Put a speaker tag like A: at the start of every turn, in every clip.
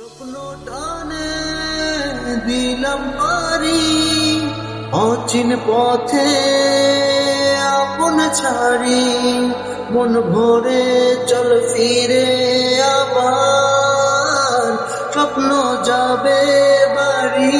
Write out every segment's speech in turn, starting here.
A: স্বপ্ন টানে দিলাম পারি, অচিন পথে আপন ছাড়ি। মন ভরে চল ফিরে আবার, স্বপ্ন যাবে বাড়ি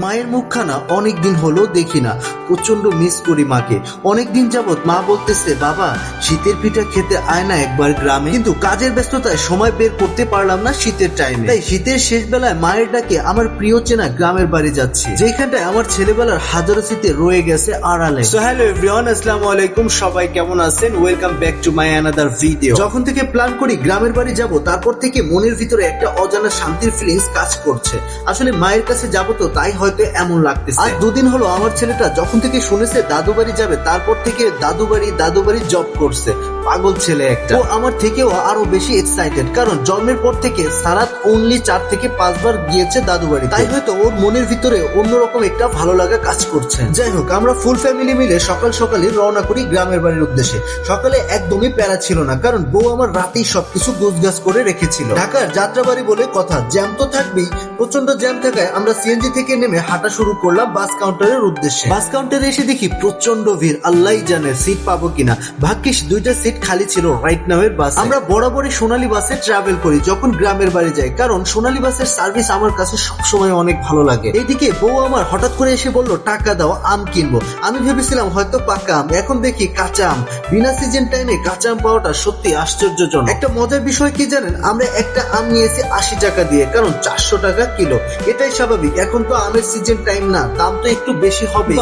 A: মায়ের মুখখানা অনেকদিন হলো দেখি না। প্রচণ্ড মিস করি মাকে। অনেকদিন যাবত মা বলতেছে বাবা শীতের পিঠা খেতে আয় না একবার গ্রামে। কিন্তু কাজের ব্যস্ততায় সময় বের করতে পারলাম না শীতের টাইমে তাই শীতের শেষ বেলায় মায়ের ডাকে আমার প্রিয় চেনা গ্রামের বাড়ি যাচ্ছি। যেখানটায় আমার ছেলেবেলার হাজারো স্মৃতি রয়ে গেছে আড়ালে। সো হ্যালো এভরিওয়ান আসসালামু আলাইকুম। সবাই কেমন আছেন? Welcome back to my another video যখন থেকে প্ল্যান করি গ্রামের বাড়ি যাব তারপর থেকে মনের ভিতরে একটা অজানা শান্তির ফিলিংস কাজ করছে। আসলে মায়ের কাছে যাব তো তাই হয়তো এমন লাগতেছে। আর দুদিন হলো আমার ছেলেটা যখন থেকে শুনেছে দাদু বাড়ি যাবে, তারপর থেকে দাদু বাড়ি দাদু বাড়ি জব করছে। পাগল ছেলে একটা। ও আমার থেকেও আরও বেশি এক্সাইটেড কারণ জন্মের পর থেকে সারাত অনলি চার থেকে পাঁচবার গিয়েছে দাদু বাড়ি তাই হয়তো ওর মনের ভিতরে অন্যরকম একটা ভালো লাগা কাজ করছে। যাই হোক, আমরা ফুল ফ্যামিলি মিলে সকাল সকালে রওনা করি গ্রামের বাড়ির উদ্দেশ্যে। সকালে একদমই প্যারা ছিল না, কারণ বউ আমার রাতেই সবকিছু গোছগাছ করে রেখেছিল। ঢাকার যাত্রাবাড়ি বলে কথা, জ্যাম তো থাকবেই প্রচণ্ড জ্যাম থাকায় আমরা সিএনজি থেকে নেমে হাঁটা শুরু করলাম বাস কাউন্টারের উদ্দেশ্যে। বাস কাউন্টারে এসে দেখি প্রচণ্ড ভিড়। আল্লাহ জানে সিট পাবো কিনা। ভাগ্যিস দুইটা সিট খালি ছিল রাইট নামের বাস। আমরা বরাবরই সোনালী বাসে ট্রাভেল করি যখন গ্রামের বাড়ি যাই, কারণ সোনালী বাসের সার্ভিস আমার কাছে সবসময় অনেক ভালো লাগে। এইদিকে বউ আমার হঠাৎ করে এসে বলল, টাকা দাও, আম কিনবো। আমি ভেবেছিলাম হয়তো পাকা আম। এখন দেখি কাঁচা আম। বিনা সিজন টাইমে কাঁচা আম পাওয়াটা সত্যি আশ্চর্যজনক। একটা মজার বিষয় কি জানেন? আমরা একটা আম নিয়েছি আশি টাকা দিয়ে, কারণ চারশো টাকা কিলো। এটাই স্বাভাবিক। এখন তো আমের সিজন টাইম না দাম তো একটু বেশি হবে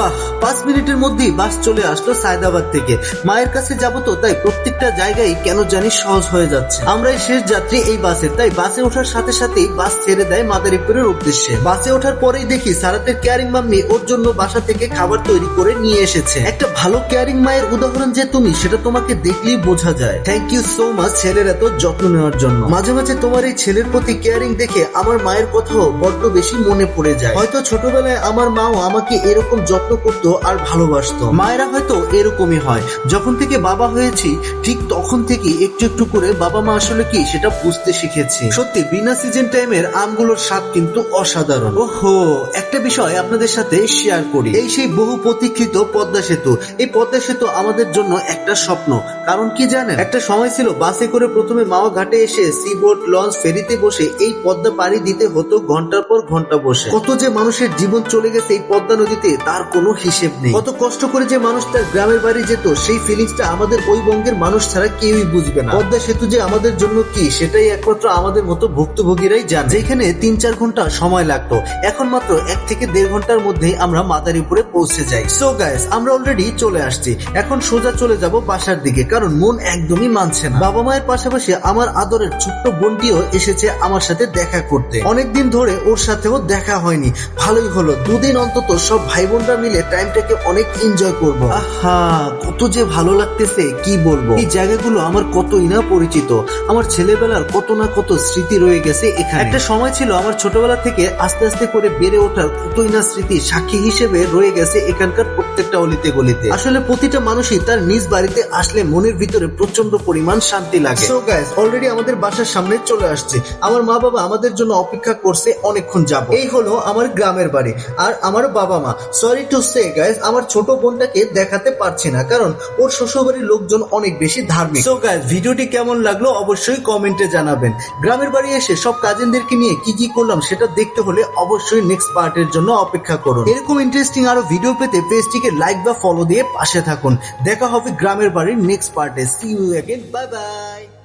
A: পাঁচ মিনিটের মধ্যেই বাস চলে আসলো সায়দাবাদ থেকে। মায়ের কাছে যাব তো তাই প্রত্যেকটা জায়গায় কেন জানি সহজ হয়ে যাচ্ছে। আমরাই শেষ যাত্রী এই বাসে তাই বাসে ওঠার সাথে সাথেই বাস ছেড়ে দেয় মাদারীপুরের উদ্দেশ্যে। বাসে ওঠার পরেই দেখি সারাতের কেয়ারিং মাম্মি ওর জন্য বাসা থেকে খাবার তৈরি করে নিয়ে এসেছে। একটা ভালো কেয়ারিং মায়ের উদাহরণ যে তুমি সেটা তোমাকে দেখলেই বোঝা যায়। থ্যাংক ইউ সো মাচ ছেলের এত যত্ন নেওয়ার জন্য। মাঝে মাঝে তোমার এই ছেলের প্রতি কেয়ারিং দেখে আমার মায়ের কথাও বড্ড বেশি মনে পড়ে যায়। হয়তো ছোটবেলায় আমার মাও আমাকে এরকম যত্ন করতো আর ভালোবাসতো। মায়েরা হয়তো এরকমই হয়। যখন থেকে বাবা হয়েছি, ঠিক তখন থেকে একটু একটু করে বাবা মা আসলে কি সেটা বুঝতে শিখেছি। সত্যি, বিনা সিজন টাইমের আমগুলোর স্বাদ কিন্তু অসাধারণ। ওহো, একটা বিষয় আপনাদের সাথে শেয়ার করি। এই সেই বহু প্রতীক্ষিত পদ্মা সেতু। এই পদ্মা সেতু আমাদের জন্য একটা স্বপ্ন। কারণ কি জানেন? একটা সময় ছিল বাসে করে প্রথমে মাওয়া ঘাটে এসে সি বোট লঞ্চ, ফেরিতে বসে এই পদ্মা পাড়ি দিতে হতো ঘণ্টার পর ঘণ্টা বসে। কত যে মানুষের জীবন চলে গেছে এই পদ্মা নদীতে, তার কোনো হিসেব নেই। কত কষ্ট করে যে মানুষ তার গ্রামের বাড়ি যেত, সেই ফিলিংসটা আমাদের ওই বঙ্গের মানুষ ছাড়া কেউই বুঝবে না। পদ্মা সেতু যে আমাদের জন্য কি, সেটাই একমাত্র আমাদের মতো ভুক্তভোগীরাই জানে। যেখানে তিন চার ঘণ্টা সময় লাগতো। এখন মাত্র এক থেকে দেড় ঘণ্টার মধ্যেই আমরা মাদারীপুরে পৌঁছে যাই। সো গাইস আমরা অলরেডি চলে আসছি। এখন সোজা চলে যাব বাসার দিকে। কারণ মন একদমই মানছে না। বাবা মায়ের পাশাপাশি আমার আদরের ছোট্ট বোনটিও এসেছে আমার সাথে দেখা করতে। অনেকদিন ধরে ওর সাথেও দেখা হয়নি। ভালোই হলো। দুদিন অন্তত সব ভাই বোনরা মিলে টাইমটাকে অনেক এনজয় করব। আহা, কত যে ভালো লাগতেছে, কি বলব? এই জায়গাগুলো আমার কতই না পরিচিত। আমার ছেলেবেলার কত না কত স্মৃতি রয়ে গেছে এখানে। একটা সময় ছিল আমার ছোটবেলা থেকে আস্তে আস্তে করে বেড়ে ওঠার কতই না স্মৃতি সাক্ষী হিসেবে রয়ে গেছে এখানকার প্রত্যেকটা অলিতে গলিতে। আসলে প্রতিটা মানুষই তার নিজ বাড়িতে আসলে মনের ভিতরে প্রচণ্ড পরিমাণ শান্তি লাগে। সো গাইস অলরেডি আমাদের বাসার সামনে চলে আসছে। আমার মা বাবা আমাদের জন্য অপেক্ষা করছে অনেকক্ষণ যাব। এই হলো আমার গ্রামের বাড়ি আর আমার বাবা মা। সরি টু সে গাইস আমার ছোট বোনটাকে দেখাতে পারছি না কারণ ওর শ্বশুরবাড়ির লোকজন অনেক বেশি ধার্মিক। সো গাইস ভিডিওটি কেমন লাগল অবশ্যই কমেন্টে জানাবেন। গ্রামের বাড়ি এসে সব কাজিনদেরকে নিয়ে কি কি করলাম সেটা দেখতে হলে অবশ্যই নেক্সট পার্টের জন্য অপেক্ষা করুন। এরকম ইন্টারেস্টিং আরও ভিডিও পেতে পেজটিকে লাইক বা ফলো দিয়ে পাশে থাকুন। দেখা হবে গ্রামের বাড়ির next next part see you again. Bye bye.